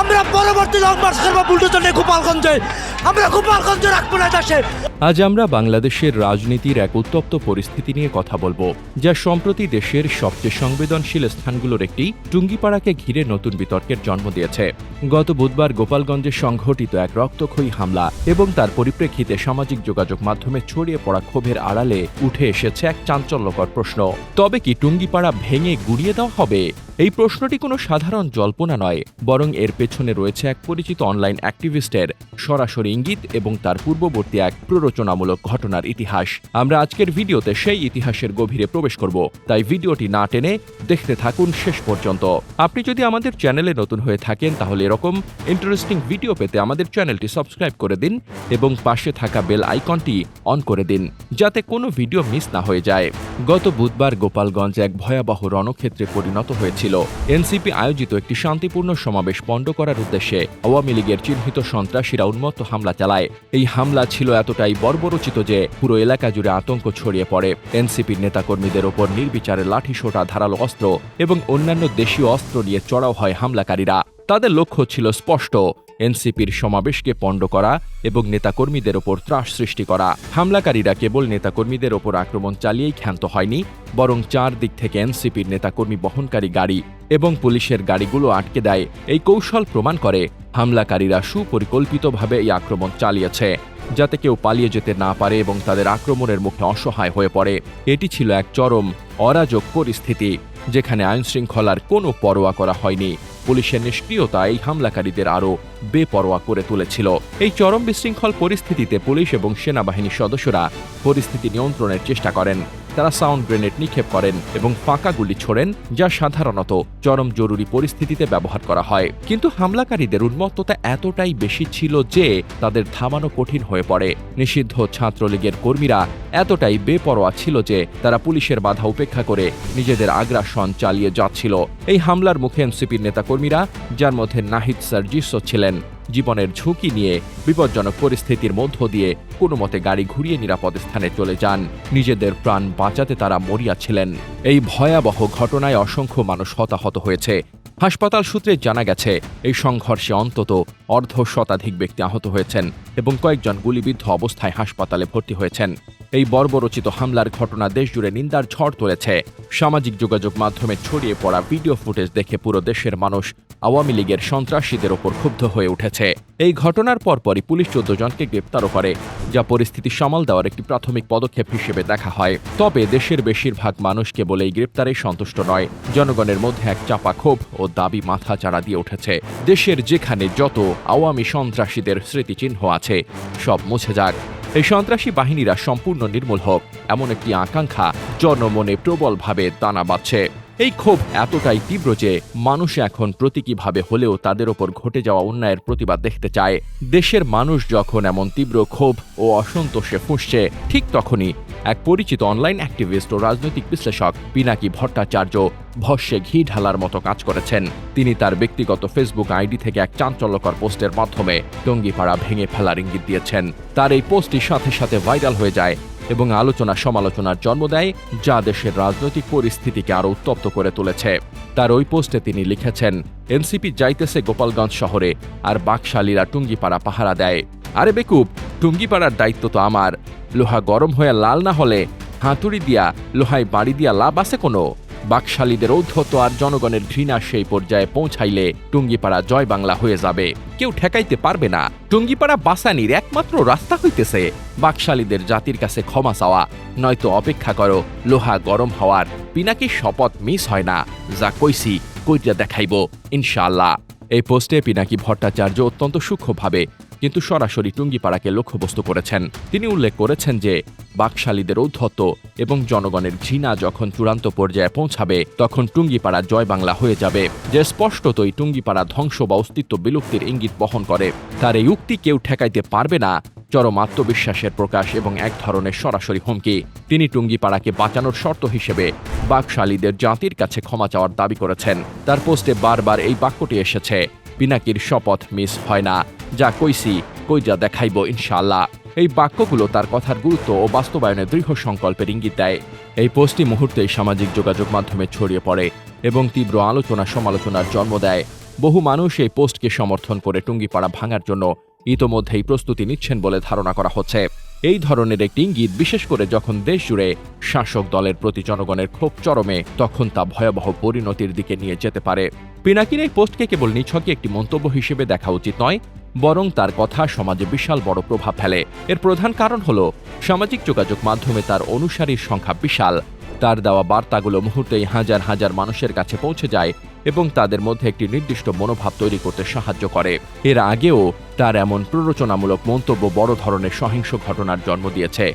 আমরা পরবর্তী long March করব বুলডোজার নিয়ে গোপালগঞ্জে। আমরা গোপালগঞ্জে রাখব না দেশে আজ আমরা বাংলাদেশের রাজনীতির এক উত্তপ্ত পরিস্থিতি নিয়ে কথা বলব, যা সম্প্রতি দেশের সবচেয়ে সংবেদনশীল স্থানগুলোর একটি টুঙ্গিপাড়াকে ঘিরে নতুন বিতর্কের জন্ম দিয়েছে। গত বুধবার গোপালগঞ্জে সংঘটিত এক রক্তক্ষয়ী হামলা এবং তার পরিপ্রেক্ষিতে সামাজিক যোগাযোগ মাধ্যমে ছড়িয়ে পড়া ক্ষোভের আড়ালে উঠে এসেছে এক চাঞ্চল্যকর প্রশ্ন, তবে কি টুঙ্গিপাড়া ভেঙে গুড়িয়ে দেওয়া হবে? এই প্রশ্নটি কোনো সাধারণ জল্পনা নয়, বরং এর পেছনে রয়েছে এক পরিচিত অনলাইন অ্যাক্টিভিস্টের সরাসরি ইঙ্গিত এবং তার পূর্ববর্তী এক প্ররোচনামূলক ঘটনার ইতিহাস। আমরা আজকের ভিডিওতে সেই ইতিহাসের গভীরে প্রবেশ করব, তাই ভিডিওটি না টেনে দেখতে থাকুন শেষ পর্যন্ত। আপনি যদি আমাদের চ্যানেলে নতুন হয়ে থাকেন, তাহলে এরকম ইন্টারেস্টিং ভিডিও পেতে আমাদের চ্যানেলটি সাবস্ক্রাইব করে দিন এবং পাশে থাকা বেল আইকনটি অন করে দিন, যাতে কোনো ভিডিও মিস না হয়ে যায়। গত বুধবার গোপালগঞ্জ এক ভয়াবহ রণক্ষেত্রে পরিণত হয়েছিল এনসিপি আয়োজিত একটি শান্তিপূর্ণ সমাবেশ পণ্ড করার উদ্দেশ্যে আওয়ামী লীগের চিহ্নিত সন্ত্রাসীরা উন্মত্ত হামলা চালায়। এই হামলা ছিল এতটাই বর্বরচিত যে পুরো এলাকা জুড়ে আতঙ্ক ছড়িয়ে পড়ে। এনসিপির নেতাকর্মীদের ওপর নির্বিচারে লাঠিসোটা, ধারালো অস্ত্র এবং অন্যান্য দেশীয় অস্ত্র নিয়ে চড়াও হয় হামলাকারীরা। তাদের লক্ষ্য ছিল স্পষ্ট এনসিপির সমাবেশকে পণ্ড করা এবং নেতাকর্মীদের ওপর ত্রাস সৃষ্টি করা। হামলাকারীরা কেবল নেতাকর্মীদের ওপর আক্রমণ চালিয়েই ক্ষান্ত হয়নি, বরং চার দিক থেকে এনসিপির নেতাকর্মী বহনকারী গাড়ি এবং পুলিশের গাড়িগুলো আটকে দেয়। এই কৌশল প্রমাণ করে হামলাকারীরা সুপরিকল্পিতভাবে এই আক্রমণ চালিয়েছে, যাতে কেউ পালিয়ে যেতে না পারে এবং তাদের আক্রমণের মুখে অসহায় হয়ে পড়ে। এটি ছিল এক চরম অরাজক পরিস্থিতি যেখানে আইনশৃঙ্খলার কোনো পরোয়া করা হয়নি। পুলিশের নিষ্ক্রিয়তা এই হামলাকারীদের আরও বেপরোয়া করে তুলেছিল। এই চরম বিশৃঙ্খল পরিস্থিতিতে পুলিশ এবং সেনাবাহিনীর সদস্যরা পরিস্থিতি নিয়ন্ত্রণের চেষ্টা করেন। তারা সাউন্ড গ্রেনেড নিক্ষেপ করেন এবং ফাঁকা গুলি ছোড়েন, যা সাধারণত চরম জরুরি পরিস্থিতিতে ব্যবহার করা হয়। কিন্তু হামলাকারীদের উন্মত্ততা এতটাই বেশি ছিল যে তাদের থামানো কঠিন হয়ে পড়ে। নিষিদ্ধ ছাত্রলীগের কর্মীরা এতটাই বেপরোয়া ছিল যে তারা পুলিশের বাধা উপেক্ষা করে নিজেদের আগ্রাসন চালিয়ে যাচ্ছিল। এই হামলার মুখে এনসিপির নেতাকর্মীরা, যার মধ্যে নাহিদ সার্জিসও ছিলেন। জীবনের ঝুঁকি নিয়ে বিপজ্জনক পরিস্থিতির মধ্য দিয়ে কোনো মতে গাড়ি ঘুরিয়ে নিরাপদ স্থানে চলে যান। নিজেদের প্রাণ বাঁচাতে তারা মরিয়াছিলেন এই ভয়াবহ ঘটনায় অসংখ্য মানুষ হতাহত হয়েছে। হাসপাতাল সূত্রে জানা গেছে, এই সংঘর্ষে অন্তত অর্ধ শতাধিক ব্যক্তি আহত হয়েছেন এবং কয়েকজন গুলিবিদ্ধ অবস্থায় হাসপাতালে ভর্তি হয়েছেন। এই বর্বরচিত হামলার ঘটনা দেশজুড়ে নিন্দার ঝড় তুলেছে। সামাজিক যোগাযোগ মাধ্যমে ছড়িয়ে পড়া ভিডিও ফুটেজ দেখে পুরো দেশের মানুষ আওয়ামী লীগের সন্ত্রাসীদের ওপর ক্ষুব্ধ হয়ে উঠেছে। এই ঘটনার পরপরই পুলিশ চোদ্দ জনকে গ্রেপ্তারও করে, যা পরিস্থিতি সামাল দেওয়ার একটি প্রাথমিক পদক্ষেপ হিসেবে দেখা হয়। তবে দেশের বেশিরভাগ মানুষ কেবল এই গ্রেপ্তারে সন্তুষ্ট নয়। জনগণের মধ্যে এক চাপা ক্ষোভ ও দাবি মাথা চাড়া দিয়ে উঠেছে। দেশের যেখানে যত আওয়ামী সন্ত্রাসীদের স্মৃতিচিহ্ন আছে, সব মুছে যাক। এই সন্ত্রাসী বাহিনীরা সম্পূর্ণ নির্মূল হোক, এমন একটি আকাঙ্ক্ষা জনমনে প্রবলভাবে দানা বাঁধছে। এই ক্ষোভ এতটাই তীব্র যে মানুষ এখন প্রতীকীভাবে হলেও তাদের ওপর ঘটে যাওয়া অন্যায়ের প্রতিবাদ দেখতে চায়। দেশের মানুষ যখন এমন তীব্র ক্ষোভ ও অসন্তোষে ফুঁসছে, ঠিক তখনই এক পরিচিত অনলাইন অ্যাক্টিভিস্ট ও রাজনৈতিক বিশ্লেষক পিনাকি ভট্টাচার্য ভস্যে ঘি ঢালার মতো কাজ করেছেন। তিনি তার ব্যক্তিগত ফেসবুক আইডি থেকে এক চাঞ্চল্যকর পোস্টের মাধ্যমে টঙ্গিপাড়া ভেঙে ফেলার ইঙ্গিত দিয়েছেন। তার এই পোস্টটি সাথে সাথে ভাইরাল হয়ে যায় এবং আলোচনা সমালোচনার জন্ম দেয়, যা দেশের রাজনৈতিক পরিস্থিতিকে আরও উত্তপ্ত করে তুলেছে। তার ওই পোস্টে তিনি লিখেছেন, এনসিপি যাইতেছে গোপালগঞ্জ শহরে, আর বাকশালীরা টুঙ্গিপাড়া পাহারা দেয়। আরে বেকুব, টুঙ্গিপাড়ার দায়িত্ব তো আমার। লোহা গরম হয়ে লাল না হলে হাতুড়ি দিয়া, লোহায় বাড়ি দিয়া লাভ আছে কোনো? বাকশালীদের ঔদ্ধত্য আর জনগণের ঘৃণা সেই পর্যায়ে পৌঁছাইলে টুঙ্গিপাড়া জয় বাংলা হয়ে যাবে। কেউ ঠেকাইতে পারবে না। টুঙ্গিপাড়া বাসানির একমাত্র রাস্তা হইতেছে বাকশালীদের জাতির কাছে ক্ষমা চাওয়া। নয়তো অপেক্ষা করো, লোহা গরম হওয়ার পিনাকির শপথ মিস হয় না। যা কইছি কইটা দেখাইব, ইনশাআল্লাহ। এই পোস্টে পিনাকি ভট্টাচার্য অত্যন্ত সূক্ষ্মভাবে কিন্তু সরাসরি টুঙ্গিপাড়াকে লক্ষ্যবস্তু করেছেন। তিনি উল্লেখ করেছেন যে, বাকশালীদের ঔদ্ধত্য এবং জনগণের ঘৃণা যখন চূড়ান্ত পর্যায়ে পৌঁছাবে, তখন টুঙ্গিপাড়া জয় বাংলা হয়ে যাবে, যে স্পষ্টতই টুঙ্গিপাড়া ধ্বংস বা অস্তিত্ব বিলুপ্তির ইঙ্গিত বহন করে। তার এই উক্তি কেউ ঠেকাইতে পারবে না, চরম আত্মবিশ্বাসের প্রকাশ এবং এক ধরনের সরাসরি হুমকি। তিনি টুঙ্গিপাড়াকে বাঁচানোর শর্ত হিসেবে বাকশালীদের জাতির কাছে ক্ষমা চাওয়ার দাবি করেছেন। তার পোস্টে বারবার এই বাক্যটি এসেছে পিনাকির শপথ মিস হয় না। যা কইছি কই যা দেখাইব ইনশাআল্লাহ। এই বাক্যগুলো তার কথার গুরুত্ব ও বাস্তবায়নে দৃঢ় সংকল্পের ইঙ্গিত দেয়। এই পোস্টটি মুহূর্তেই সামাজিক যোগাযোগ মাধ্যমে ছড়িয়ে পড়ে এবং তীব্র আলোচনা সমালোচনার জন্ম দেয়। বহু মানুষ এই পোস্টকে সমর্থন করে টুঙ্গিপাড়া ভাঙার জন্য ইতোমধ্যেই প্রস্তুতি নিচ্ছেন বলে ধারণা করা হচ্ছে। এই ধরনের একটি ইঙ্গিত, বিশেষ করে যখন দেশ জুড়ে শাসক দলের প্রতি জনগণের ক্ষোভ চরমে, তখন তা ভয়াবহ পরিণতির দিকে নিয়ে যেতে পারে। পিনাকির এই পোস্টকে কেবল নিছকে একটি মন্তব্য হিসেবে দেখা উচিত নয়, বরং তার কথা সমাজে বিশাল বড় প্রভাব ফেলে। এর প্রধান কারণ হল, সামাজিক যোগাযোগ মাধ্যমে তার অনুসারীর সংখ্যা বিশাল। তার দেওয়া বার্তাগুলো মুহূর্তেই হাজার হাজার মানুষের কাছে পৌঁছে যায় এবং তাদের মধ্যে একটি নির্দিষ্ট মনোভাব তৈরি করতে সাহায্য করে। এর আগেও তার এমন প্ররোচনামূলক মন্তব্য বড় ধরনের সহিংস ঘটনার জন্ম দিয়েছে।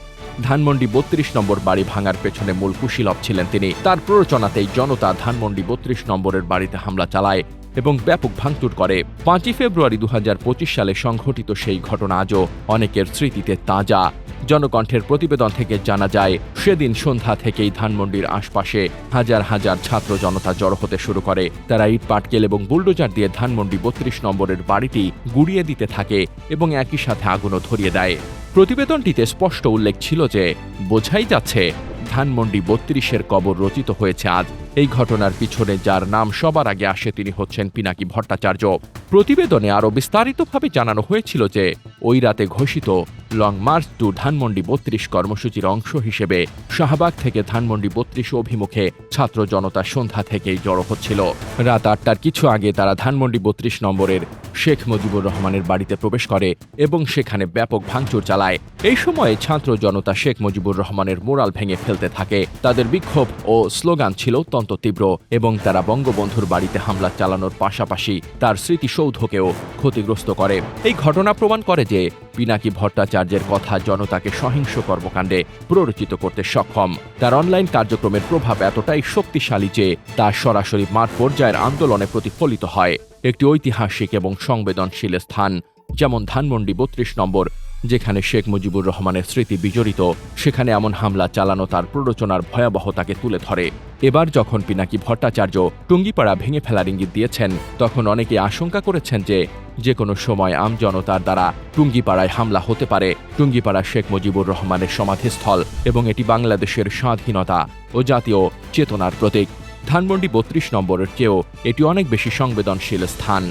ধানমন্ডি বত্রিশ নম্বর বাড়ি ভাঙার পেছনে মূল কুশীলভ ছিলেন তিনি। তার প্ররোচনাতেই জনতা ধানমন্ডি বত্রিশ নম্বরের বাড়িতে হামলা চালায় এবং ব্যাপক ভাঙচুর করে। পাঁচই ফেব্রুয়ারি দু হাজার পঁচিশ সালে সংঘটিত সেই ঘটনা আজও অনেকের স্মৃতিতে তাজা। জনকণ্ঠের প্রতিবেদন থেকে জানা যায়, সেদিন সন্ধ্যা থেকেই ধানমন্ডির আশপাশে হাজার হাজার ছাত্র জনতা জড়ো হতে শুরু করে। তারা ইট, পাটকেল এবং বুলডোজার দিয়ে ধানমন্ডি বত্রিশ নম্বরের বাড়িটি গুড়িয়ে দিতে থাকে এবং একই সাথে আগুনও ধরিয়ে দেয়। প্রতিবেদনটিতে স্পষ্ট উল্লেখ ছিল যে, বোঝাই যাচ্ছে, ধানমন্ডি বত্রিশের কবর রচিত হয়েছে আজ। এই ঘটনার পিছনে যার নাম সবার আগে আসে তিনি হচ্ছেন পিনাকি ভট্টাচার্য। প্রতিবেদনে আরও বিস্তারিতভাবে জানানো হয়েছিল যে, ওই রাতে ঘোষিত লং মার্চ টু ধানমন্ডি বত্রিশ কর্মসূচির অংশ হিসেবে শাহবাগ থেকে ধানমন্ডি বত্রিশ অভিমুখে ছাত্র জনতা সন্ধ্যা থেকেই জড়ো হচ্ছিল। রাত আটটার কিছু আগে তারা ধানমন্ডি বত্রিশ নম্বরের শেখ মুজিবুর রহমানের বাড়িতে প্রবেশ করে এবং সেখানে ব্যাপক ভাঙচুর চালায়। এই সময়ে ছাত্র জনতা শেখ মুজিবুর রহমানের মোরাল ভেঙে ফেলতে থাকে। তাদের বিক্ষোভ ও স্লোগান ছিল অত্যন্ত তীব্র এবং তারা বঙ্গবন্ধুর বাড়িতে হামলা চালানোর পাশাপাশি তার স্মৃতিসৌধকেও ক্ষতিগ্রস্ত করে। এই ঘটনা প্রমাণ করে যে পিনাকি ভট্টাচার্যের কথা জনতাকে সহিংস কর্মকাণ্ডে প্ররোচিত করতে সক্ষম। তার অনলাইন কার্যক্রমের প্রভাব এতটাই শক্তিশালী যে তা সরাসরি মাঠ পর্যায়ের আন্দোলনে প্রতিফলিত হয়। একটি ঐতিহাসিক এবং সংবেদনশীল স্থান, যেমন ধানমন্ডি বত্রিশ নম্বর, যেখানে শেখ মুজিবুর রহমানের স্মৃতি বিজড়িত। সেখানে এমন হামলা চালানো তার প্ররোচনার ভয়াবহতাকে তুলে ধরে। এবার যখন পিনাকি ভট্টাচার্য টুঙ্গিপাড়া ভেঙে ফেলার ইঙ্গিত দিয়েছেন, তখন অনেকে আশঙ্কা করেছেন যে যে কোনো সময় আমজনতার দ্বারা টুঙ্গিপাড়ায় হামলা হতে পারে। টুঙ্গিপাড়া শেখ মুজিবুর রহমানের সমাধিস্থল এবং এটি বাংলাদেশের স্বাধীনতা ও জাতীয় চেতনার প্রতীক। ধানমন্ডি বত্রিশ নম্বরের চেয়েও এটি অনেক বেশি সংবেদনশীল স্থান।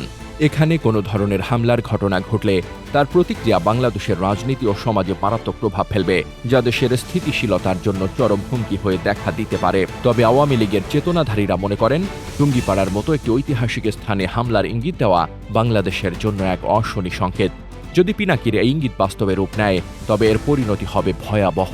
এখানে কোনো ধরনের হামলার ঘটনা ঘটলে তার প্রতিক্রিয়া বাংলাদেশের রাজনীতি ও সমাজে মারাত্মক প্রভাব ফেলবে, যা দেশের স্থিতিশীলতার জন্য চরম হুমকি হয়ে দেখা দিতে পারে। তবে আওয়ামী লীগের চেতনাধারীরা মনে করেন, টুঙ্গিপাড়ার মতো একটি ঐতিহাসিক স্থানে হামলার ইঙ্গিত দেওয়া বাংলাদেশের জন্য এক অশনি সংকেত। যদি পিনাকির এই ইঙ্গিত বাস্তবে রূপ নেয়, তবে এর পরিণতি হবে ভয়াবহ।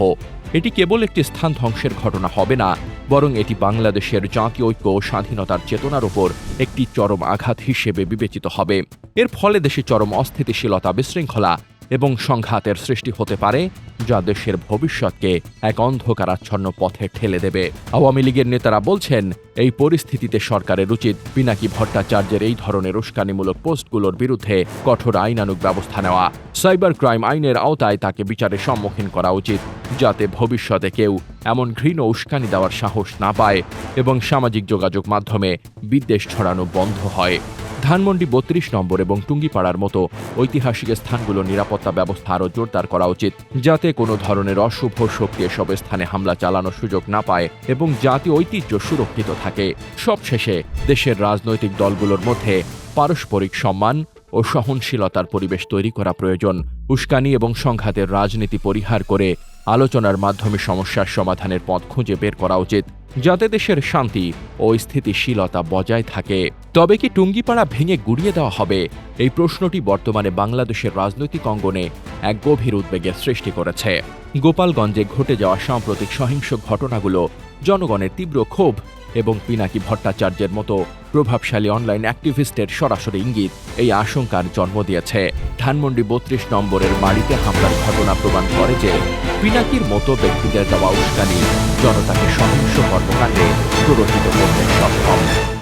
এটি কেবল একটি স্থান ধ্বংসের ঘটনা হবে না বরং এটি বাংলাদেশের জাতীয় ঐক্য ও স্বাধীনতার চেতনার ওপর একটি চরম আঘাত হিসেবে বিবেচিত হবে। এর ফলে দেশে চরম অস্থিতিশীলতা বিশৃঙ্খলা এবং সংঘাতের সৃষ্টি হতে পারে, যা দেশের ভবিষ্যৎকে এক অন্ধকারাচ্ছন্ন পথে ঠেলে দেবে। আওয়ামী লীগের নেতারা বলছেন, এই পরিস্থিতিতে সরকারের উচিত পিনাকি ভট্টাচার্যের এই ধরনের উস্কানিমূলক পোস্টগুলোর বিরুদ্ধে কঠোর আইনানুগ ব্যবস্থা নেওয়া। সাইবার ক্রাইম আইনের আওতায় তাকে বিচারের সম্মুখীন করা উচিত, যাতে ভবিষ্যতে কেউ এমন ঘৃণ উস্কানি দেওয়ার সাহস না পায় এবং সামাজিক যোগাযোগ মাধ্যমে বিদ্বেষ ছড়ানো বন্ধ হয়। ধানমন্ডি বত্রিশ নম্বর এবং টুঙ্গিপাড়ার মতো ঐতিহাসিক স্থানগুলোর নিরাপত্তা ব্যবস্থা আরও জোরদার করা উচিত। যাতে কোনো ধরনের অশুভ শক্তি এসব স্থানে হামলা চালানোর সুযোগ না পায় এবং জাতীয় ঐতিহ্য সুরক্ষিত থাকে। সবশেষে দেশের রাজনৈতিক দলগুলোর মধ্যে পারস্পরিক সম্মান ও সহনশীলতার পরিবেশ তৈরি করা প্রয়োজন। উস্কানি এবং সংঘাতের রাজনীতি পরিহার করে আলোচনার মাধ্যমে সমস্যার সমাধানের পথ খুঁজে বের করা উচিত, যাতে দেশের শান্তি ও স্থিতিশীলতা বজায় থাকে। তবে কি টুঙ্গিপাড়া ভেঙে গুড়িয়ে দেওয়া হবে? এই প্রশ্নটি বর্তমানে বাংলাদেশের রাজনৈতিক অঙ্গনে এক গভীর উদ্বেগের সৃষ্টি করেছে। গোপালগঞ্জে ঘটে যাওয়া সাম্প্রতিক সহিংস ঘটনাগুলো জনগণের তীব্র ক্ষোভ এবং পিনাকি ভট্টাচার্যের মতো প্রভাবশালী অনলাইন অ্যাক্টিভিস্টের সরাসরি ইঙ্গিত। এই আশঙ্কার জন্ম দিয়েছে। ধানমন্ডি বত্রিশ নম্বরের বাড়িতে হামলার ঘটনা প্রমাণ করে যে পিনাকির মতো ব্যক্তিদের দেওয়া উস্কানি জনতাকে সহিংস কর্মকাণ্ডে প্ররোচিত করতে সক্ষম।